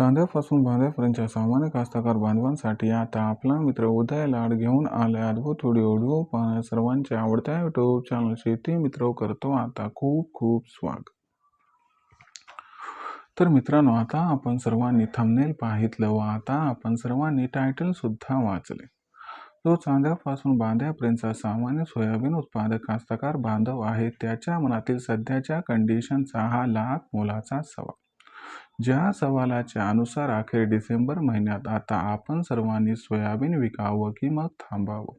चांद्यापासून बांध्यापर्यंतच्या सामान्य कास्तकार बांधवांसाठी आता आपला मित्र उदय लाड घेऊन आले अद्भुत व्हिडिओ व्हिडिओ पाहण्या सर्वांच्या आवडत्या युट्यूब चॅनल शेती मित्र करतो आता खूप खूप स्वागत तर मित्रांनो आता आपण सर्वांनी थंबनेल पाहितलं व आता आपण सर्वांनी टायटल सुद्धा वाचले. जो चांद्यापासून बांध्यापर्यंतचा सामान्य सोयाबीन उत्पादक कास्तकार बांधव आहे त्याच्या मनातील सध्याच्या कंडिशनचा हा लाख मोलाचा सवाल. ज्या सवालाच्या अनुसार अखेर डिसेंबर महिन्यात आता आपण सर्वांनी सोयाबीन विकावं की मग थांबावं?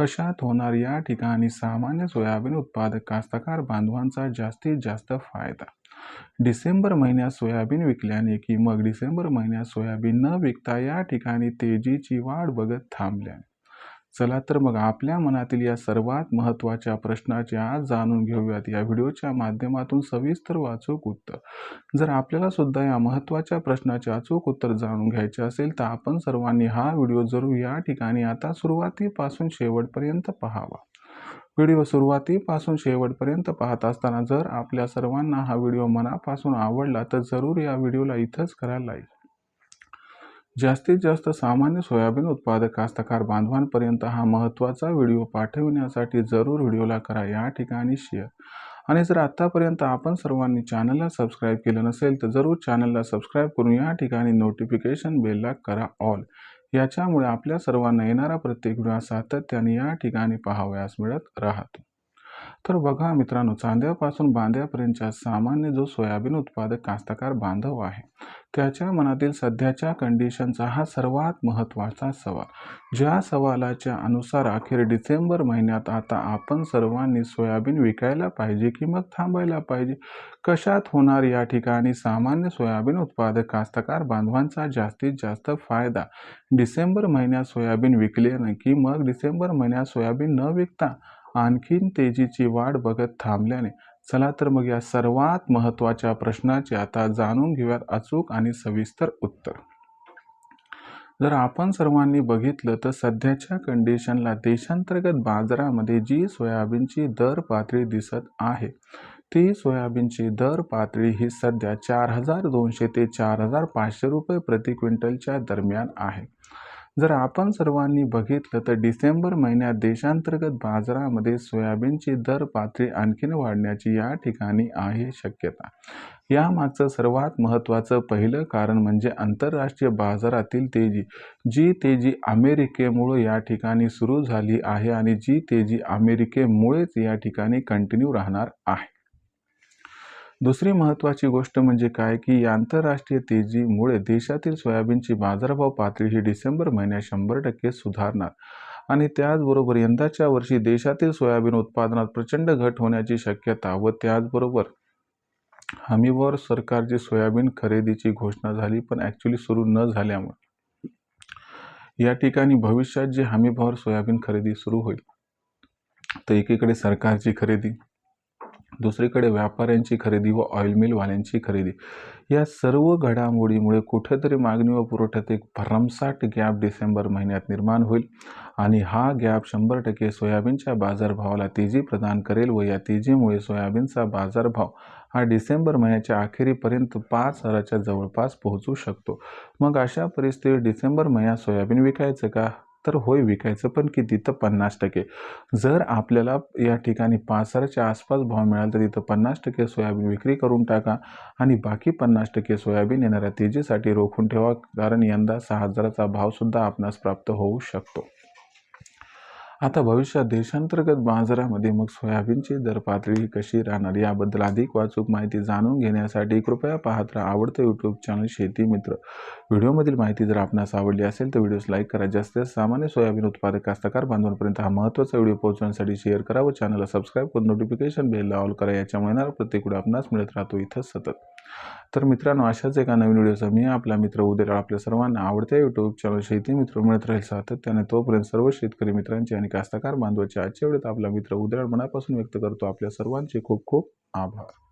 कशात होणार या ठिकाणी सामान्य सोयाबीन उत्पादक कास्तकार बांधवांचा जास्तीत जास्त फायदा? डिसेंबर महिन्यात सोयाबीन विकल्याने की मग डिसेंबर महिन्यात सोयाबीन न विकता या ठिकाणी तेजीची वाढ बघत थांबल्याने? चला तर मग आपल्या मनातील या सर्वात महत्त्वाच्या प्रश्नाचे आज जाणून घेऊयात. या व्हिडिओच्या माध्यमातून सविस्तर वाचूक उत्तर. जर आपल्याला सुद्धा या महत्त्वाच्या प्रश्नाचे अचूक उत्तर जाणून घ्यायचे असेल तर आपण सर्वांनी हा व्हिडिओ जरूर या ठिकाणी आता सुरुवातीपासून शेवटपर्यंत पाहावा. व्हिडिओ सुरुवातीपासून शेवटपर्यंत पाहत असताना जर आपल्या सर्वांना हा व्हिडिओ मनापासून आवडला तर जरूर या व्हिडिओला इथंच करा लाईक जास्तीत जास्त सामान्य सोयाबीन उत्पादक कास्तकार बांधवांपर्यंत हा महत्त्वाचा व्हिडिओ पाठविण्यासाठी जरूर व्हिडिओला करा. या ठिकाणी शेअर आणि जर आत्तापर्यंत आपण सर्वांनी चॅनलला सबस्क्राईब केलं नसेल तर जरूर चॅनलला सबस्क्राईब करून या ठिकाणी नोटिफिकेशन बेलला करा ऑल याच्यामुळे आपल्या सर्वांना येणारा प्रत्येक व्हिडिओ सातत्याने या ठिकाणी पाहावयास मिळत राहतो. तर बघा मित्रांनो चांद्यापासून बांध्यापर्यंतच्या सामान्य जो सोयाबीन उत्पादक कास्तकार बांधव आहे त्याच्या मनातील सध्याच्या कंडिशनचा हा सर्वात महत्त्वाचा सवाल. ज्या सवालाच्या अनुसार अखेर डिसेंबर महिन्यात आता आपण सर्वांनी सोयाबीन विकायला पाहिजे की मग थांबायला पाहिजे? कशात होणार या ठिकाणी सामान्य सोयाबीन उत्पादक कास्तकार बांधवांचा जास्तीत जास्त फायदा? डिसेंबर महिन्यात सोयाबीन विकले की मग डिसेंबर महिन्यात सोयाबीन न विकता आणखीन तेजीची वाढ बघत थांबल्याने चला तर मग या सर्वात महत्त्वाच्या प्रश्नाचे आता जाणून घेऊयात अचूक आणि सविस्तर उत्तर. जर आपण सर्वांनी बघितलं तर सध्याच्या कंडिशनला देशांतर्गत बाजारामध्ये जी सोयाबीनची दर पातळी दिसत आहे ती सोयाबीनची दर पातळी ही सध्या चार हजार दोनशे ते चार हजार पाचशे रुपये प्रति क्विंटलच्या दरम्यान आहे. जर आपण सर्वांनी बघितलं तर डिसेंबर महिन्यात देशांतर्गत बाजारामध्ये सोयाबीनची दर पातळी आणखीन वाढण्याची या ठिकाणी आहे शक्यता. यामागचं सर्वात महत्त्वाचं पहिलं कारण म्हणजे आंतरराष्ट्रीय बाजारातील तेजी. जी तेजी अमेरिकेमुळं या ठिकाणी सुरू झाली आहे आणि जी तेजी अमेरिकेमुळेच या ठिकाणी कंटिन्यू राहणार आहे. दुसरी महत्त्वाची गोष्ट म्हणजे काय की या आंतरराष्ट्रीय तेजीमुळे देशातील सोयाबीनची बाजारभाव पातळी ही डिसेंबर महिन्यात शंभर टक्के सुधारणार. आणि त्याचबरोबर यंदाच्या वर्षी देशातील सोयाबीन उत्पादनात प्रचंड घट होण्याची शक्यता व त्याचबरोबर हमीवर सरकारची सोयाबीन खरेदीची घोषणा झाली पण ॲक्च्युली सुरू न झाल्यामुळे. या ठिकाणी भविष्यात जे हमीभावर सोयाबीन खरेदी सुरू होईल तर एकीकडे सरकारची खरेदी दुसरीकडे व्यापाऱ्यांची खरेदी व ऑइल मिलवाल्यांची खरेदी. या सर्व घडामोडीमुळे कुठेतरी मागणी व पुरवठ्यात एक भरमसाठ गॅप डिसेंबर महिन्यात निर्माण होईल आणि हा गॅप शंभर टक्के सोयाबीनच्या बाजारभावाला तेजी प्रदान करेल व या तेजीमुळे सोयाबीनचा बाजारभाव हा डिसेंबर महिन्याच्या अखेरीपर्यंत पाच हजाराच्या जवळपास पोहोचू शकतो. मग अशा परिस्थितीत डिसेंबर महिन्यात सोयाबीन विकायचं का? तर होय विकायचं पण किती? तर पन्नास टक्के. जर आपल्याला या ठिकाणी पाच हजाराच्या आसपास भाव मिळाला तर तिथं पन्नास टक्के सोयाबीन विक्री करून टाका आणि बाकी पन्नास टक्के सोयाबीन येणाऱ्या तेजीसाठी रोखून ठेवा कारण यंदा सहा हजाराचा भावसुद्धा आपणास प्राप्त होऊ शकतो. आता भविष्यात देशांतर्गत बाजारामध्ये मग सोयाबीनची दर पातळी कशी राहणार याबद्दल अधिक वाचूक माहिती जाणून घेण्यासाठी कृपया पाहत राहा आवडतं यूट्यूब चॅनल शेती मित्र. व्हिडिओमधील माहिती जर आपणास आवडली असेल तर व्हिडिओस लाईक करा. जास्तीत सामान्य सोयाबीन उत्पादक कास्तकार बांधवांपर्यंत हा महत्त्वाचा व्हिडिओ पोहोचवण्यासाठी शेअर करा व चॅनलला सबस्क्राईब करून नोटिफिकेशन बेलला ऑल करा. याच्यामुळे येणारा प्रत्येक व्हिडिओ आपणास मिळत राहतो. इथं सतत तर मित्रांनो अशाच एका नवीन व्हिडिओचा मी आपला मित्र उद्या आपल्या सर्वांना आवडत्या यूट्यूब चॅनल शेती मित्र मिळत राहील सातत्याने. तोपर्यंत सर्व शेतकरी मित्रांचे आणि कास्तकार बांधवाचे आजच्या वेळेत आपला मित्र उद्या मनापासून व्यक्त करतो. आपल्या सर्वांचे खूप खूप आभार.